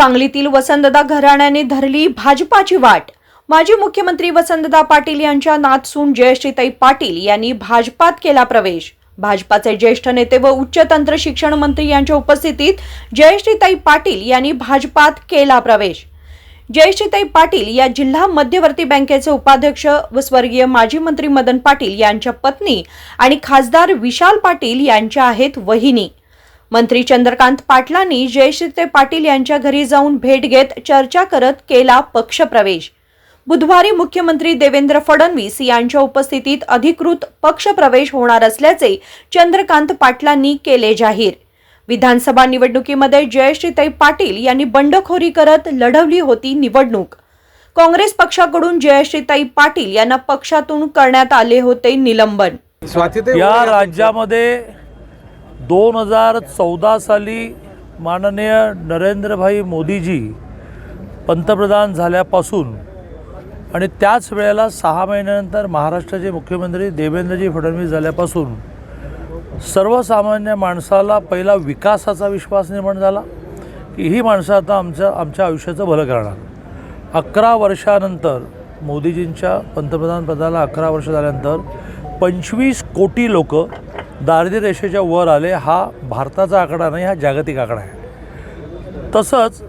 सांगलीतील वसंतदा घराण्याने धरली भाजपाची वाट. माजी मुख्यमंत्री वसंतदा पाटील यांच्या नातसून जयश्रीताई पाटील यांनी भाजपात केला प्रवेश. भाजपाचे ज्येष्ठ नेते व उच्च तंत्र शिक्षण मंत्री यांच्या उपस्थितीत जयश्रीताई पाटील यांनी भाजपात केला प्रवेश. जयश्रीताई पाटील या जिल्हा मध्यवर्ती बँकेचे उपाध्यक्ष व स्वर्गीय माजी मंत्री मदन पाटील यांच्या पत्नी आणि खासदार विशाल पाटील यांच्या आहेत वहिनी. मंत्री चंद्रकांत पाटलांनी जयश्रीते पाटील यांच्या घरी जाऊन भेट घेत चर्चा करत केला पक्षप्रवेश. बुधवारी मुख्यमंत्री देवेंद्र फडणवीस यांच्या उपस्थितीत अधिकृत पक्षप्रवेश होणार असल्याचे चंद्रकांत पाटलांनी केले जाहीर. विधानसभा निवडणुकीमध्ये जयश्रीताई पाटील यांनी बंडखोरी करत लढवली होती निवडणूक. काँग्रेस पक्षाकडून जयश्रीताई पाटील यांना पक्षातून करण्यात आले होते निलंबन. या राज्यामध्ये दोन हजार चौदा साली माननीय नरेंद्रभाई मोदीजी पंतप्रधान झाल्यापासून आणि त्याच वेळेला सहा महिन्यानंतर महाराष्ट्राचे मुख्यमंत्री देवेंद्रजी फडणवीस झाल्यापासून सर्वसामान्य माणसाला पहिला विकासाचा विश्वास निर्माण झाला की ही माणसं आता आमच्या आमच्या आयुष्याचं भलं करणार. अकरा वर्षानंतर मोदीजींच्या पंतप्रधान पदाला अकरा वर्ष झाल्यानंतर पंचवीस कोटी लोक दारिद्र्य रेषेच्या वर आले हा भारताचा आकडा नाही हा जागतिक आकडा आहे. तसंच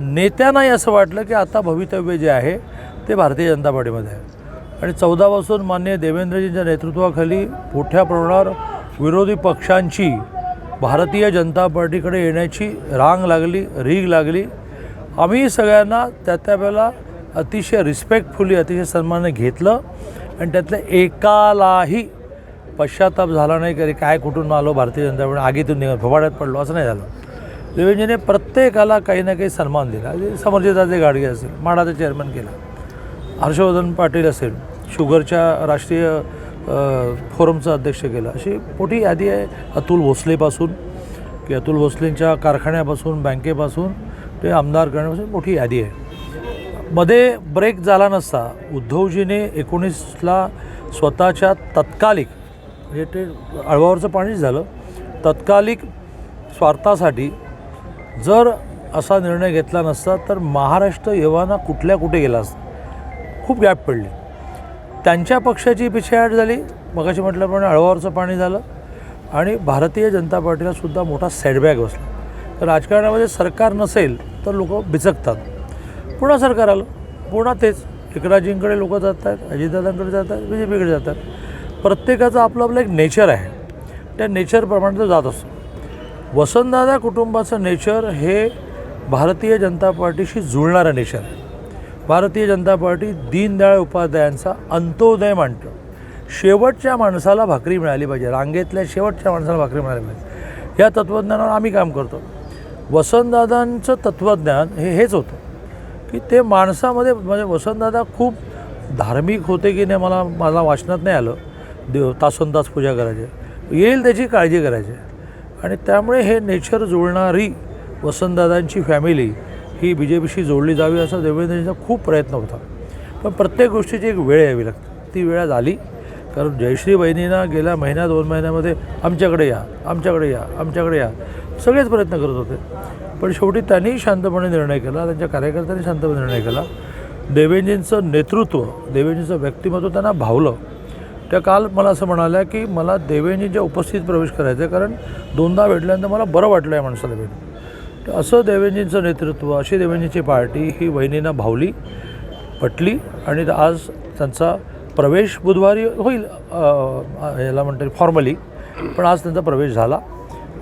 नेत्यांनाही असं वाटलं की आता भवितव्य जे आहे ते भारतीय जनता पार्टीमध्ये आहे. आणि चौदापासून मान्य देवेंद्रजींच्या नेतृत्वाखाली मोठ्या प्रमाणावर विरोधी पक्षांची भारतीय जनता पार्टीकडे येण्याची रांग लागली रीग लागली. आम्ही सगळ्यांना त्या त्यावेळेला अतिशय रिस्पेक्टफुली अतिशय सन्मानाने घेतलं आणि त्यातल्या एकालाही पश्चाताप झाला नाही की काय कुठून आलो भारतीय जनता पार्टी आगीतून निघाल फवाड्यात पडलो असं नाही झालं. देवेंद्रजीने प्रत्येकाला काही ना काही सन्मान दिला. म्हणजे समर्जिताचे गाडगे असेल माडाचा चेअरमन केला. हर्षवर्धन पाटील असेल शुगरच्या राष्ट्रीय फोरमचं अध्यक्ष केलं. अशी मोठी यादी आहे अतुल भोसलेपासून की अतुल भोसलेंच्या कारखान्यापासून बँकेपासून ते आमदार करण्यापासून मोठी यादी आहे. मध्ये ब्रेक झाला नसता. उद्धवजीने एकोणीसला स्वतःच्या तत्कालिक हे ते अळवावरचं पाणीच झालं. तत्कालिक स्वार्थासाठी जर असा निर्णय घेतला नसता तर महाराष्ट्र येवाना कुठल्या कुठे गेला असता? खूप गॅप पडली. त्यांच्या पक्षाची पिछेहाट झाली. मगाशी म्हटल्याप्रमाणे अळवावरचं पाणी झालं आणि भारतीय जनता पार्टीला सुद्धा मोठा सेटबॅक बसला. तर राजकारणामध्ये सरकार नसेल तर लोक बिचकतात. पुन्हा सरकार आलं. पुन्हा तेच. एकराजींकडे लोक जात आहेत अजितदादांकडे जात आहेत बी जे पीकडे जातात प्रत्येकाचं आपलं आपलं एक नेचर आहे. त्या नेचरप्रमाणे तो जात असतो. वसंतदादा कुटुंबाचं नेचर हे भारतीय जनता पार्टीशी जुळणारं नेचर आहे. भारतीय जनता पार्टी दीनदयाळ उपाध्यायांचा अंत्योदय मांडतो शेवटच्या माणसाला भाकरी मिळाली पाहिजे. रांगेतल्या शेवटच्या माणसाला भाकरी मिळाली पाहिजे. या तत्त्वज्ञानावर आम्ही काम करतो. वसंतदादांचं तत्त्वज्ञान हे हेच होतं की ते माणसामध्ये म्हणजे वसंतदादा खूप धार्मिक होते की नाही मला मला वाचनात नाही आलं. देव तासन तास पूजा करायचे. येईल त्याची काळजी करायची. आणि त्यामुळे हे नेचर जुळणारी वसंतदादांची फॅमिली ही बी जे पीशी जोडली जावी असा देवेंद्रजींचा खूप प्रयत्न होता. पण प्रत्येक गोष्टीची एक वेळ यावी लागते. ती वेळ झाली कारण जयश्री बहिणींना गेल्या महिन्या दोन महिन्यामध्ये आमच्याकडे या आमच्याकडे या आमच्याकडे या सगळेच प्रयत्न करत होते. पण शेवटी त्यांनीही शांतपणे निर्णय केला. त्यांच्या कार्यकर्त्यांनी शांतपणे निर्णय केला. देवेंजींचं नेतृत्व देवेंजींचं व्यक्तिमत्व त्यांना भावलं. त्या काल मला असं म्हणाल्या की मला देवेंजींच्या उपस्थित प्रवेश करायचा आहे कारण दोनदा भेटल्यानंतर मला बरं वाटलं या माणसाला भेटून. तर असं देवेंजींचं नेतृत्व अशी देवेंजीची पार्टी ही वहिनींना भावली पटली आणि आज त्यांचा प्रवेश बुधवारी होईल अ, याला म्हणतात फॉर्मली पण आज त्यांचा प्रवेश झाला.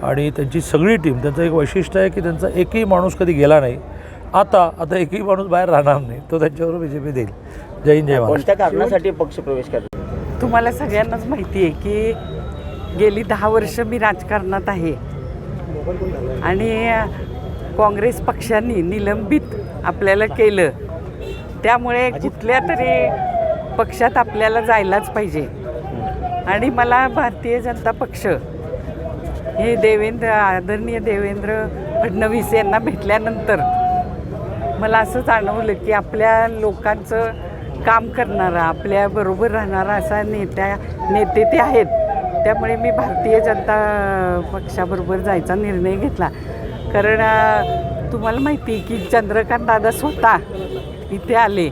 आणि त्यांची सगळी टीम त्यांचं एक वैशिष्ट्य आहे की त्यांचा एकही माणूस कधी गेला नाही. आता आता एकही माणूस बाहेर राहणार नाही तो त्यांच्यावर बी जे पी देईल. जय हिंद जय महाराष्ट्र. कोणत्या कारणासाठी पक्षप्रवेश करतो तुम्हाला सगळ्यांनाच माहिती आहे की गेली दहा वर्ष मी राजकारणात आहे. आणि काँग्रेस पक्षाने निलंबित आपल्याला केलं. त्यामुळे कुठल्या तरी पक्षात आपल्याला जायलाच पाहिजे. आणि मला भारतीय जनता पक्ष हे देवेंद्र आदरणीय देवेंद्र फडणवीस यांना भेटल्यानंतर मला असं जाणवलं की आपल्या लोकांचं काम करणारा आपल्याबरोबर राहणारा असा नेत्या नेते ते आहेत. त्यामुळे मी भारतीय जनता पक्षाबरोबर जायचा निर्णय घेतला. कारण तुम्हाला माहिती आहे की चंद्रकांत दादा स्वतः इथे आले.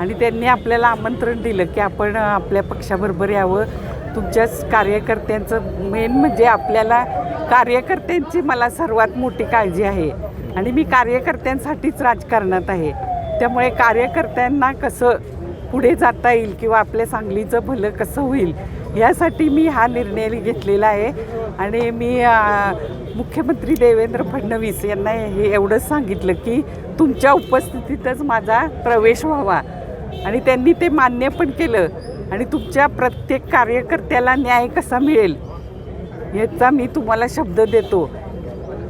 आणि त्यांनी आपल्याला आमंत्रण दिलं की आपण आपल्या पक्षाबरोबर यावं. तुमच्याच कार्यकर्त्यांचं मेन म्हणजे आपल्याला कार्यकर्त्यांची मला सर्वात मोठी काळजी आहे. आणि मी कार्यकर्त्यांसाठीच राजकारणात आहे. त्यामुळे कार्यकर्त्यांना कसं पुढे जाता येईल किंवा आपल्या सांगलीचं भलं कसं होईल यासाठी मी हा निर्णय घेतलेला आहे. आणि मी मुख्यमंत्री देवेंद्र फडणवीस यांना हे एवढंच सांगितलं की तुमच्या उपस्थितीतच माझा प्रवेश व्हावा. आणि त्यांनी ते मान्य पण केलं. आणि तुमच्या प्रत्येक कार्यकर्त्याला न्याय कसा मिळेल याचा मी तुम्हाला शब्द देतो.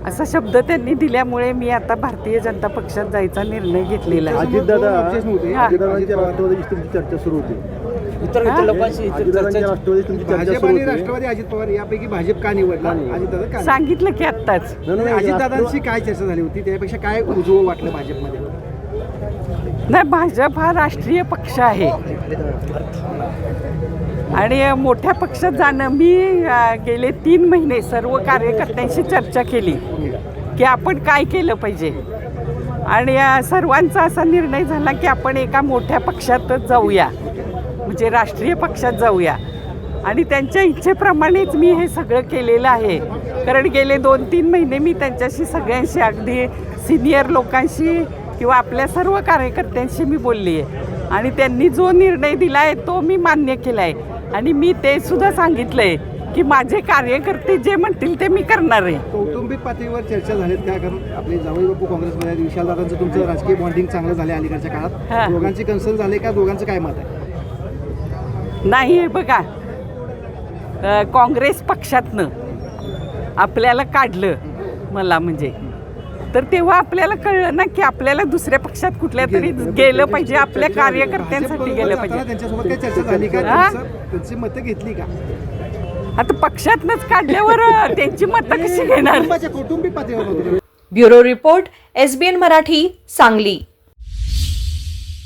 असा शब्द त्यांनी दिल्यामुळे मी आता भारतीय जनता पक्षात जायचा निर्णय घेतलेला आहे. चर्चा सुरू होती. राष्ट्रवादी अजित पवार यापैकी भाजप का निवडला? सांगितलं की आत्ताच. अजितदादांशी काय चर्चा झाली होती? त्यापेक्षा काय उजवं वाटलं भाजपमध्ये? नाही भाजप हा राष्ट्रीय पक्ष आहे. आणि मोठ्या पक्षात जाणं मी गेले तीन महिने सर्व कार्यकर्त्यांशी चर्चा केली की आपण काय केलं पाहिजे. आणि सर्वांचा असा निर्णय झाला की आपण एका मोठ्या पक्षातच जाऊया. म्हणजे राष्ट्रीय पक्षात जाऊया. आणि त्यांच्या इच्छेप्रमाणेच मी हे सगळं केलेलं आहे. कारण गेले दोन तीन महिने मी त्यांच्याशी सगळ्यांशी अगदी सिनियर लोकांशी किंवा आपल्या सर्व कार्यकर्त्यांशी मी बोलली आहे आणि त्यांनी जो निर्णय दिला आहे तो मी मान्य केला आहे आणि मी ते सुद्धा सांगितलं आहे की माझे कार्यकर्ते जे म्हणतील ते मी करणार आहे. कौटुंबिक पातळीवर चर्चा झालीत का? कारण आपले जावई बापू काँग्रेसमध्ये विशालदादांचं तुमचं राजकीय बॉन्डिंग चांगलं झालं अलीकडच्या हा. काळात दोघांची कन्सर्न झाले का? दोघांचं काय मत आहे? नाही हे बघा. अ, काँग्रेस पक्षातनं आपल्याला काढलं मला म्हणजे. तर तेव्हा आपल्याला कळलं ना की आपल्याला दुसऱ्या पक्षात कुठल्या तरी गेलं पाहिजे आपल्या कार्यकर्त्यांसाठी गेलं पाहिजे. त्यांच्यासोबत काही चर्चा झाली का? हा? त्यांचं- त्यांची मतं घेतली का? आता पक्षातनंच काढल्यावर त्यांची मतं कशी घेणार? कुटुंबाच्या कौटुंबिक पातळीवर होतं. Bureau report SBN Marathi Sangli.